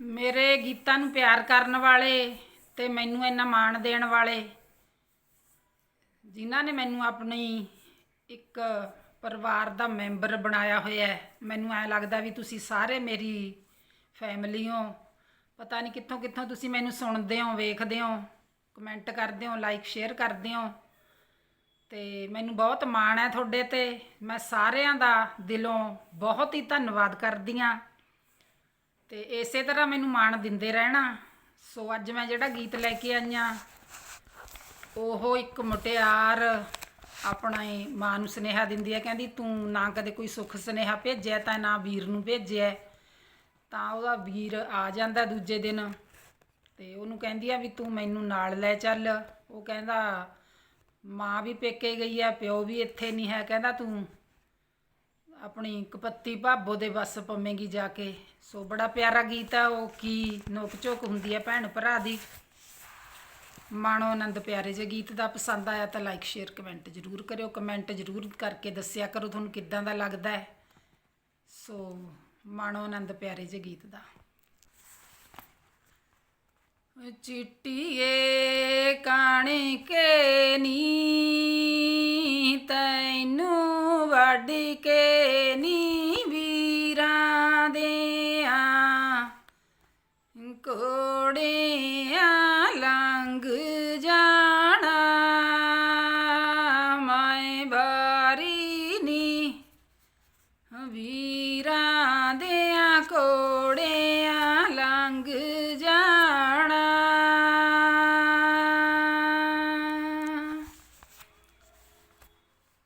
ਮੇਰੇ ਗੀਤਾਂ ਨੂੰ ਪਿਆਰ ਕਰਨ ਵਾਲੇ ਤੇ ਮੈਨੂੰ ਇੰਨਾ ਮਾਣ ਦੇਣ ਵਾਲੇ, ਜਿਨ੍ਹਾਂ ਨੇ ਮੈਨੂੰ ਆਪਣੀ ਇੱਕ ਪਰਿਵਾਰ ਦਾ ਮੈਂਬਰ ਬਣਾਇਆ ਹੋਇਆ ਹੈ, ਮੈਨੂੰ ਐ ਲੱਗਦਾ ਵੀ ਤੁਸੀਂ ਸਾਰੇ ਮੇਰੀ ਫੈਮਿਲੀ ਹੋ। ਪਤਾ ਨਹੀਂ ਕਿੱਥੋਂ ਕਿੱਥੋਂ ਤੁਸੀਂ ਮੈਨੂੰ ਸੁਣਦੇ ਹੋ, ਵੇਖਦੇ ਹੋ ਕਮੈਂਟ ਕਰਦੇ ਹੋ ਲਾਈਕ ਸ਼ੇਅਰ ਕਰਦੇ ਹੋ। ਤੇ ਮੈਨੂੰ ਬਹੁਤ ਮਾਣ ਹੈ ਤੁਹਾਡੇ ਤੇ। ਮੈਂ ਸਾਰਿਆਂ ਦਾ ਦਿਲੋਂ ਬਹੁਤ ਹੀ ਧੰਨਵਾਦ ਕਰਦੀ ਹਾਂ। ਤੇ ਇਸੇ ਤਰ੍ਹਾਂ ਮੈਨੂੰ ਮਾਣ ਦਿੰਦੇ ਰਹਿਣਾ। ਸੋ ਅੱਜ ਮੈਂ ਜਿਹੜਾ ਗੀਤ ਲੈ ਕੇ ਆਈਆਂ ਉਹ ਇੱਕ ਮੁਟਿਆਰ ਆਪਣਾ ਮਾਂ ਨੂੰ ਸੁਨੇਹਾ ਦਿੰਦੀ ਹੈ, ਕਹਿੰਦੀ ਤੂੰ ਨਾ ਕਦੇ ਕੋਈ ਸੁੱਖ ਸੁਨੇਹਾ ਭੇਜਿਆ, ਤਾਂ ਨਾ ਵੀਰ ਨੂੰ ਭੇਜਿਆ। ਤਾਂ ਉਹਦਾ ਵੀਰ ਆ ਜਾਂਦਾ ਦੂਜੇ ਦਿਨ ਤੇ ਉਹਨੂੰ ਕਹਿੰਦੀ ਆ ਵੀ ਤੂੰ ਮੈਨੂੰ ਨਾਲ ਲੈ ਚੱਲ। ਉਹ ਕਹਿੰਦਾ, ਮਾਂ ਵੀ ਪੇਕੇ ਗਈ ਆ, ਪਿਓ ਵੀ ਇੱਥੇ ਨਹੀਂ ਹੈ, ਕਹਿੰਦਾ ਤੂੰ ਆਪਣੀ ਕਪੱਤੀ ਭਾਬੋ ਦੇ ਬੱਸ ਪਵੇਂਗੀ ਜਾ ਕੇ। ਸੋ ਬੜਾ ਪਿਆਰਾ ਗੀਤ ਆ, ਉਹ ਕੀ ਨੋਕ ਝੋਕ ਹੁੰਦੀ ਹੈ ਭੈਣ ਭਰਾ ਦੀ। ਮਾਣੋ ਆਨੰਦ ਪਿਆਰੇ ਜੇ ਗੀਤ ਦਾ ਪਸੰਦ ਆਇਆ ਤਾਂ ਲਾਈਕ ਸ਼ੇਅਰ ਕਮੈਂਟ ਜ਼ਰੂਰ ਕਰਿਓ। ਕਮੈਂਟ ਜ਼ਰੂਰ ਕਰਕੇ ਦੱਸਿਆ ਕਰੋ ਤੁਹਾਨੂੰ ਕਿੱਦਾਂ ਦਾ ਲੱਗਦਾ ਹੈ। ਸੋ ਮਾਣੋ ਆਨੰਦ ਪਿਆਰੇ ਜੇ ਗੀਤ ਦਾ। ਚਿੱਟੀਏ ਕਾਣੇ ਕੇ ਨੀ ਤੈਨੂੰ ਵੱਢ ਕੇ ਨੀ ਵੀਰਾਂ ਦੇ ਆ ਕੋੜਿਆਂ ਲੰਘ ਜਾਣਾ ਮੈਂ ਬਾਰੀ ਨੀ। ਵੀਰਾਂ ਦਿਆਂ ਕੋੜਿਆਂ ਲੰਘ ਜਾਣਾ।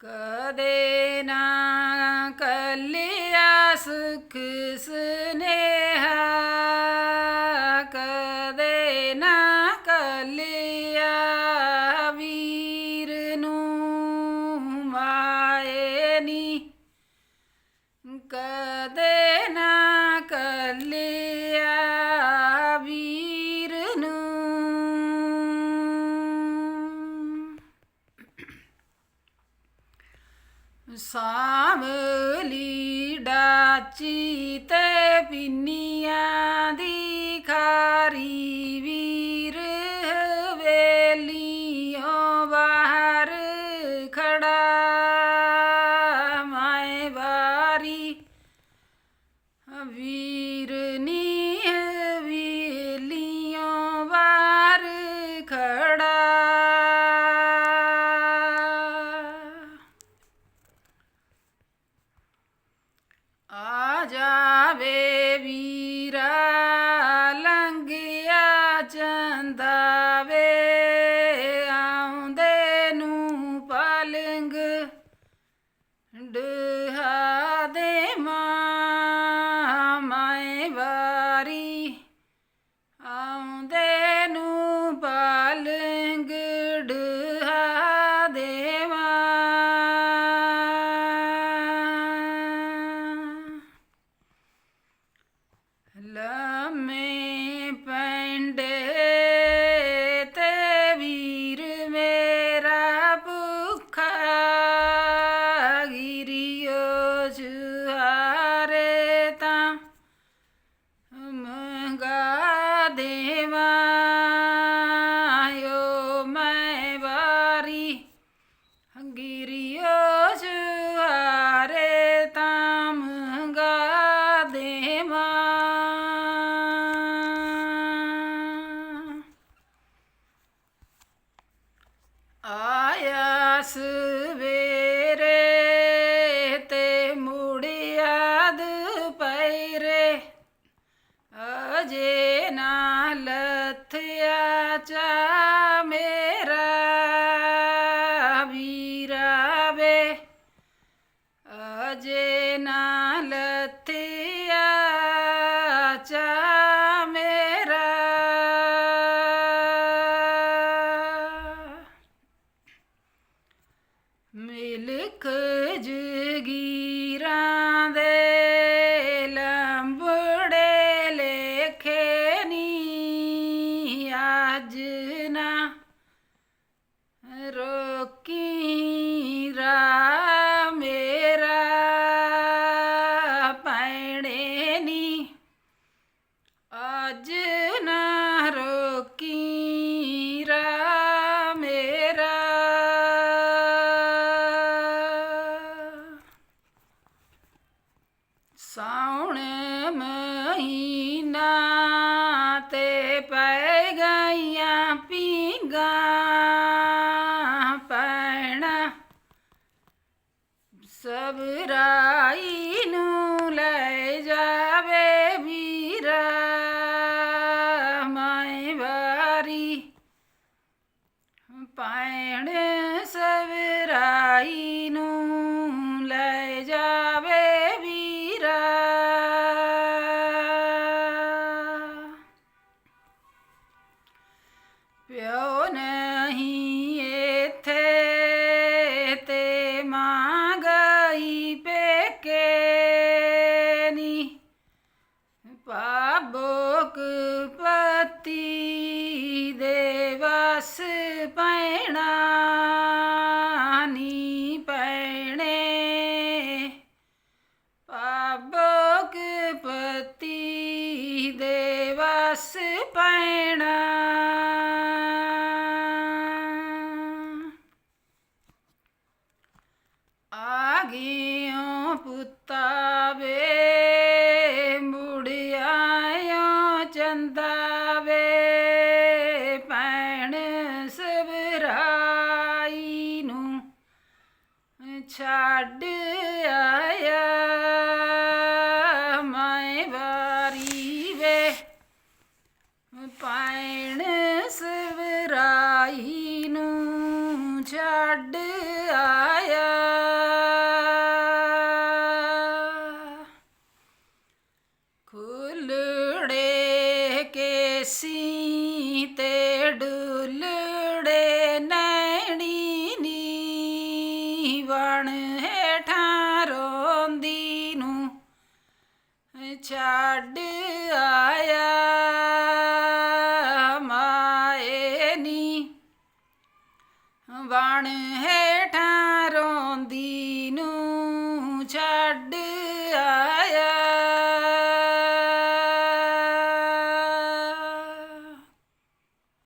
ਕਦੇ ਨਾ ਕੱਲਿਆ ਸੁਖ ਸੁਨੇ ਸਾਮਲੀ ਡਾਚੀ ਤੇ ਪਿੰਨੀਆਂ ਦੀ આવે este ਸਾਉਣ ਮਹੀਨਾ ਤੇ ਪੈ ਗਈਆਂ ਪੀਂਗਾ ਪੈਣਾ ਸਬਰਾਈ ਨੂੰ ਪੈਣਾ ਨੀ ਪੈਣੇ। ਪਾਬੋਕ ਪਤੀ ਦੇ ਵਸ ਪੈਣਾ। ਆ ਪੁੱਤਾ ਛੱਡ ਆਇਆ। ਮੈਂ ਵਾਰੀ ਵੇ ਪੈਣ ਸਵਰਾਈ ਨੂੰ ਛੱਡ ਆਇਆ। ਖੁੱਲੜੇ ਕੇਸੀ ਤੇ ਡੁੱਲੜੇ ਨੈਣੀ ਵਣ ਹੇਠਾਂ ਰੋਂਦੀ ਨੂੰ ਛੱਡ ਆਇਆ ਮਾਏ ਨੀ। ਵਣ ਹੇਠਾਂ